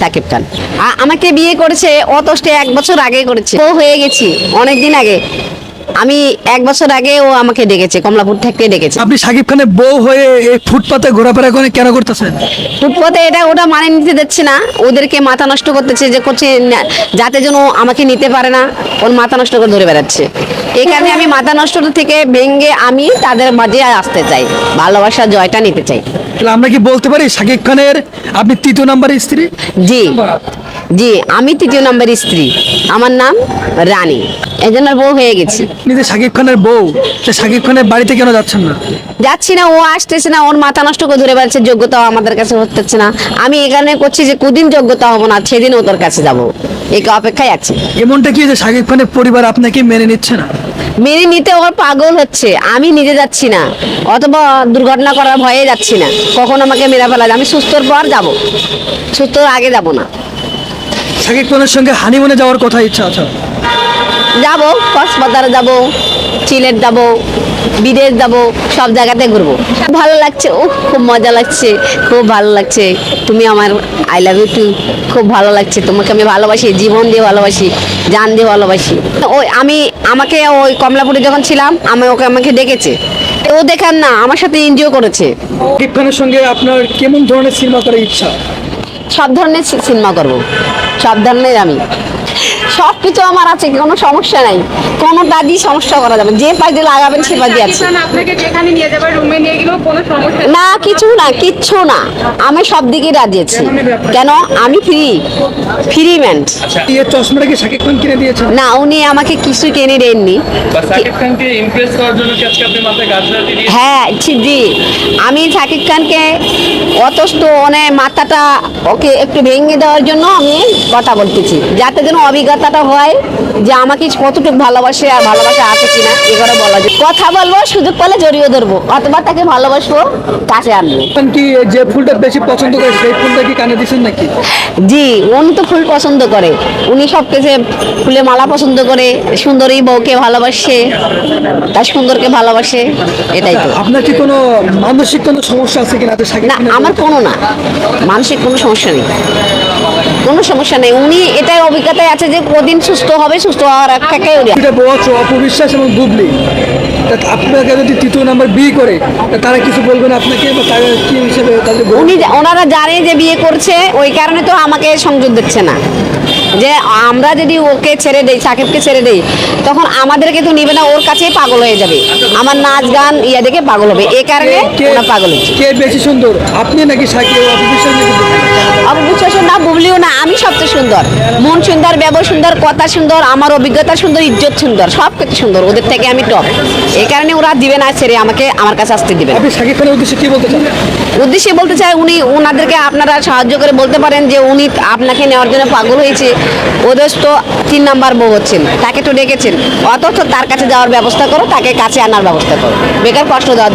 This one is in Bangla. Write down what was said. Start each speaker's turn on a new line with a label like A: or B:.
A: সাকিব খান। আমাকে বিয়ে করেছে অতষ্টে এক বছর আগে করেছে। ও হয়ে গেছি অনেক দিন আগে। আমি এক বছর আগে ও আমাকে ডেকেছে কমলাপুর থেকে ডেকেছে।
B: আপনি সাকিব খানের বউ হয়ে এই ফুটপাতে ঘোরাফেরা করে কেন করতেছেন?
A: ফুটপথে এটা ওটা মানে নিতে দিচ্ছে না। ওদেরকে মাথা নষ্ট করতেছে যে করছে না- যাতে যেন ও আমাকে নিতে পারে না। ওর মাথা নষ্ট করে ধরে বেড়াচ্ছে। এই কারণে আমি মাথা নষ্ট থেকে ভেঙ্গে আমি তাদের মাঝে আসতে চাই। ভালোবাসার জয়টা নিতে চাই।
B: তাহলে আমরা কি বলতে পারি সাকিব খানের আপনি তৃতীয় নাম্বারের স্ত্রী?
A: জি। জি আমি তৃতীয় নম্বরের স্ত্রী। আমার নাম রানী। এজনের বউ হয়ে গেছি।
B: যে সাকিব খানের বউ সে সাকিব খানের বাড়িতে কেন যাচ্ছেন না?
A: যাচ্ছি না ও আসতেছে না ওর মাথা নষ্ট করে ধরে বেড়াচ্ছে যোগ্যতাও আমাদের কাছে হচ্ছে না। আমি এখানে করছি যে কুদিন যোগ্যতা হব না সেদিন ওদের কাছে যাব। এই অপেক্ষায় আছি।
B: এমনটা কি যে সাকিব খানের পরিবার আপনাকে মেনে নিচ্ছে না?
A: মেনে নিতে ওর পাগল হচ্ছে আমি নিজে যাচ্ছি না। অথবা দুর্ঘটনা করার ভয়ে যাচ্ছি না। কখন আমাকে মেরা ফেলা। আমি সুস্থর পর যাব। সুস্থর আগে যাব না।
B: সাকিব খানের সঙ্গে হানিমুনে যাওয়ার কথা ইচ্ছা আছে?
A: যাব কক্সবাজার যাব সিলেট যাব বিদেশ যাব সব জায়গাতে ঘুরবো। ভালো লাগছে ও খুব মজা লাগছে খুব ভালো লাগছে। তুমি আমার আই লাভ ইউ টু খুব ভালো লাগছে। তোমাকে আমি ভালোবাসি জীবন দিয়ে ভালোবাসি জান দিয়ে ভালোবাসি। ওই আমি আমাকে ওই কমলাপুরে যখন ছিলাম আমি ওকে আমাকে ডেকেছে। ও দেখান না আমার সাথে এনজয় করেছে।
B: খানের সঙ্গে আপনার কেমন ধরনের সিনেমা করার ইচ্ছা?
A: সব ধরনের সিনেমা করব। সব ধরনের আমি। সব কিছু আমার আছে কোনো সমস্যা নাই। কোনো কাজই সমস্যা করা যাবে যে পাইতে লাগাবেন সে পাইতে আছে।
C: সাকিব খান আপনাকে যেখানে নিয়ে যাবে রুমে নিয়ে গেলেও কোনো সমস্যা নেই।
A: না কিছু না কিচ্ছু না। আমি সব দিকে রাজি আছি। কেন? আমি ফ্রি ফ্রি ম্যান
B: এই চশমাটা সাকিব খান কিনে দিয়েছেন?
A: না উনি আমাকে কিছু কিনে দেননি।
D: সাকিব খানকে ইমপ্রেস করার জন্য কি মাথায় গাছ দিয়ে দিয়ে
A: হ্যাঁ জি। আমি সাকিব খানকে অতষ্ট মানে মাথাটা ওকে একটু ভেঙে দেওয়ার জন্য আমি কথা বলতেছি। যাতে যেন অভিজ্ঞতাটা হয় যে আমাকে কতটুকু ভালোবাসে আর ভালোবাসা আছে কিনা এগুলো বলা যায়। কথা বলব সুযোগ পেলে জড়িয়ে ধরবো। অথবা তাকে ভালোবাসবো কাছে আনব।
B: কি যে ফুলটা বেশি পছন্দ করে সেই ফুলটা কি কানে নাকি?
A: জি উনি তো ফুল পছন্দ করে। উনি সব কিছু ফুলে মালা পছন্দ করে সুন্দরী বউকে ভালোবাসে তার সুন্দরকে ভালোবাসে এটাই তো।
B: আপনার কি কোনো মানসিক কোনো সমস্যা আছে কিনা? তো
A: না আমার কোনো না। মানসিক কোনো সমস্যা নেই। কোনো সমস্যা নেই। উনি এটাই অভিজ্ঞতায় আছে যে কদিন সুস্থ হবে সুস্থ হওয়ার
B: দুইটা বউ আছে অপবিশ্বাস এবং বুবলি। আপনাকে যদি তৃতীয় নাম্বার বিয়ে করে তা তারা কিছু বলবেন আপনাকে বা তারা কি হিসেবে
A: উনি ওনারা জানে যে বিয়ে করছে ওই কারণে তো আমাকে সংযোগ দিচ্ছে না। যে আমরা যদি ওকে ছেড়ে দেই সাকিবকে ছেড়ে দেই তখন আমাদেরকে তো নিবে না ওর কাছেই পাগল হয়ে যাবে। আমার নাচ গান ইয়া দেখে পাগল হবে। এ কারণে পাগল
B: কে বেশি সুন্দর? আপনি নাকি সাকিব অপবিশ্বাস নাকি
A: অবিশ্বাস না আমি সবচেয়ে সুন্দর। মন সুন্দর ব্যবহার সুন্দর কথা সুন্দর আমার অভিজ্ঞতা সুন্দর ইজ্জত সুন্দর সব কিছু সুন্দর। ওদের থেকে আমি টপ এই কারণে ওরা দিবে না ছেড়ে আমাকে আমার কাছে আসতে দিবে
B: খানের উদ্দেশ্যে কি বলতে চান?
A: উদ্দেশ্যে বলতে চাই উনি ওনাদেরকে আপনারা সাহায্য করে বলতে পারেন যে উনি আপনাকে নেওয়ার জন্য পাগল হয়েছে। ওদের তো তিন নাম্বার বউ হচ্ছেন তাকে তো ডেকেছেন। অথচ তার কাছে যাওয়ার ব্যবস্থা করো তাকে কাছে আনার ব্যবস্থা করো। বেকার কষ্ট দেওয়ার